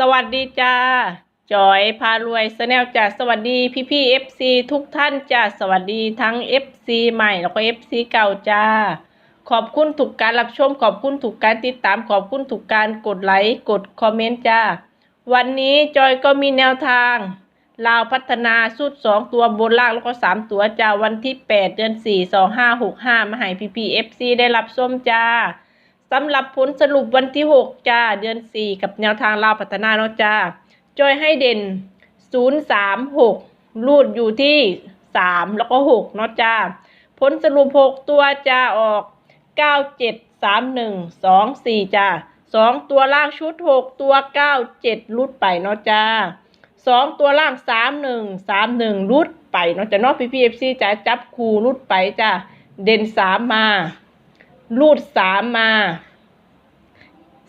สวัสดีจ้าจอยพารวยสแนลจ้าสวัสดีพี่พี่เอฟซีทุกท่านจ้าสวัสดีทั้ง FC ใหม่แล้วก็ FC เก่าจ้า ขอบคุณถูกการรับชม ขอบคุณถูกการติดตามขอบคุณถูกการกดไลค์กดคอมเมนต์จ้า วันนี้จอยก็มีแนวทาง ลาวพัฒนาสุดสองตัวบนล่างแล้วก็สามตัวจ้าวันที่แปดเดือนสี่สองห้าหกห้ามาให้พี่พีเอฟซีได้รับส้มจ้า สำหรับผลสรุปวันที่ 6 จ้า เดือน 4 กับแนวทางลาวพัฒนาเนาะจ้าจอยให้เด่น 0 3 6 รูดอยู่ที่ 3 แล้วก็ 6 เนาะจ้า ผลสรุป 6 ตัวจ้าออก 9 7 3 1 2 4 จ้า 2 ตัวล่างชุด 6 ตัว 9 7รุดไปเนาะจ้า 2 ตัวล่าง 3 1 3 1รุดไปเนาะจ้าเนาะพี่พีเอฟซีจ้าจับคูรุดไปจ้า เด่น 3 มา รูดสามมา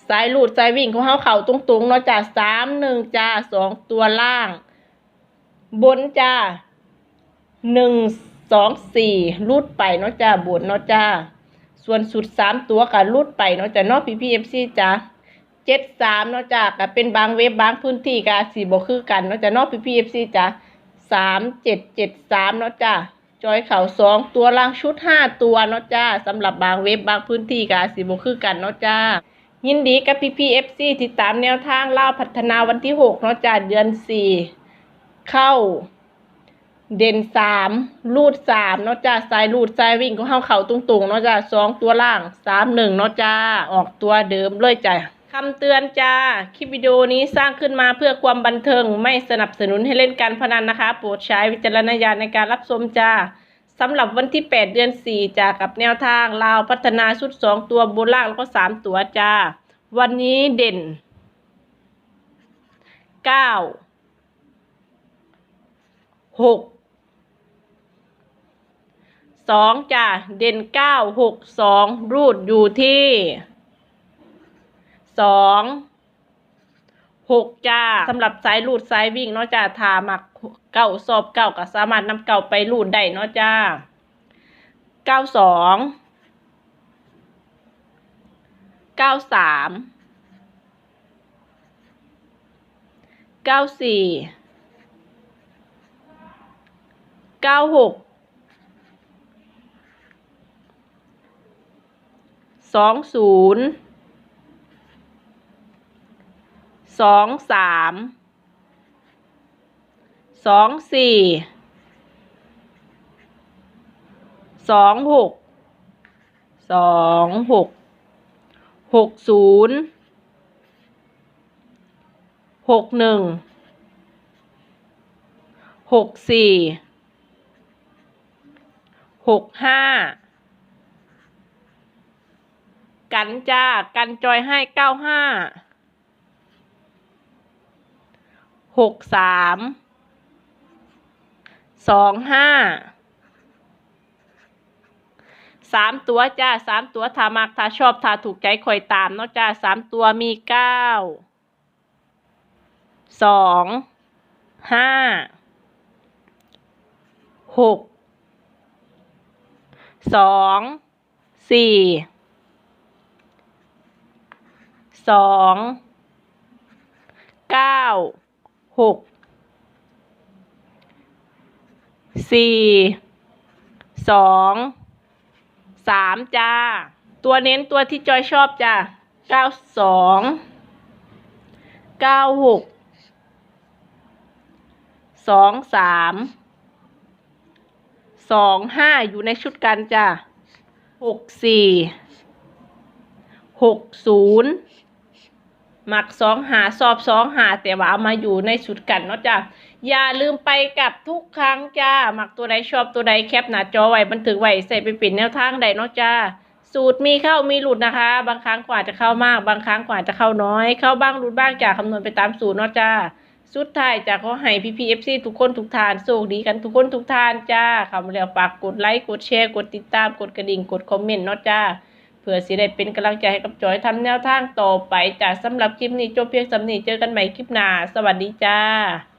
สายรูดสายวิ่งของเขาเข่าตรงๆเนาะจ้าสามหนึ่งจ้าสองตัวล่าง บนจ้าหนึ่งสองสี่รูดไปเนาะจ้าบนเนาะจ้าส่วนสุดสามตัวกับรูดไปเนาะจ้าเนาะพีพีเอฟซีจ้าเจ็ดสามเนาะจ้ากับเป็นบางเว็บบางพื้นที่กับสี่บ่คือกันเนาะจ้าเนาะพีพีเอฟซีจ้าสามเจ็ดเจ็ดสามเนาะจ้าจอยเข่าสองตัวล่างชุดห้าตัวเนาะจ้าสำหรับบางเว็บบางพื้นที่กาสิบคือกันเนาะจ้า ยินดีกับพี่พีเอฟซีติดตามแนวทางเล่าพัฒนาวันที่หกเนาะจ้าเดือนสี่เข้า เด่นสามลูดสามเนาะจ้าสายลูดสายวิ่งของเฮาเข่าตรงๆเนาะจ้าสองตัวล่างสามหนึ่งเนาะจ้าออกตัวเดิมเลยจ้าคำเตือนจ้า คลิปวิดีโอนี้สร้างขึ้นมาเพื่อความบันเทิง ไม่สนับสนุนให้เล่นการพนันนะคะ โปรดใช้วิจารณญาณในการรับชมจ้า สำหรับวันที่ 8 เดือน 4จ้ากับแนวทางลาวพัฒนาชุด 2 ตัวบนล่างแล้วก็ 3 ตัวจ้า วันนี้เด่น 9 6 2จ้าเด่น 9 6 2 รูดอยู่ที่ 2 หกจ้าสำหรับสายลูดสายวิ่งเนาะจ้าทามักเก้าสอบเก้าก็สามารถนำเก่าไปลูดได้เนาะจ้าเก้าสองเก้าสามเก้าสี่เก้าหกสองศูนย์ สองสามสองสี่สองหกสองหกหกศูนย์หกหนึ่งหกสี่หกห้ากันจ้า กันจอยให้เก้าห้า หกสามสองห้าสามตัวจ้าสามตัวถ้ามักถ้าชอบถ้าถูกใจคอยตามเนาะจ้าสามตัวมีเก้าสองห้าหกสองสี่สองเก้า หกสี่สองสามจ้า ตัวเน้นตัวที่จอยชอบจ้าเก้าสองเก้าหกสองสามสองห้าอยู่ในชุดกันจ้าหกสี่หกศูนย์ หมักสองหาสอบสองหาแต่ว่าเอามาอยู่ในชุดกันเนาะจ้ะอย่าลืมไปกับทุกครั้งจ้าหมักตัวใดชอบตัวใดแคปหน้าจอไว้บันทึกไว้ใส่ไปปิดแนวทางใดเนาะจ้าสูตรมีเข้ามีหลุดนะคะ บางครั้งกว่าจะเข้ามาก บางครั้งกว่าจะเข้าน้อย เข้าบ้างหลุดบ้างจากคำนวณไปตามสูตรเนาะจ้าสุดท้ายจากขอให้พี่พีเอฟซีทุกคนทุกทานโชคดีกันทุกคนทุกทานจ้าคำแล้วฝากกดไลค์กดแชร์กดติดตามกดกระดิ่งกดคอมเมนต์เนาะจ้า พื่อสิได้เป็นกำลังใจให้กับจอยทำแนวทางต่อไปจ้าสำหรับคลิปนี้จบเพียงสำนีเจอกันใหม่คลิปหน้า สวัสดีจ้า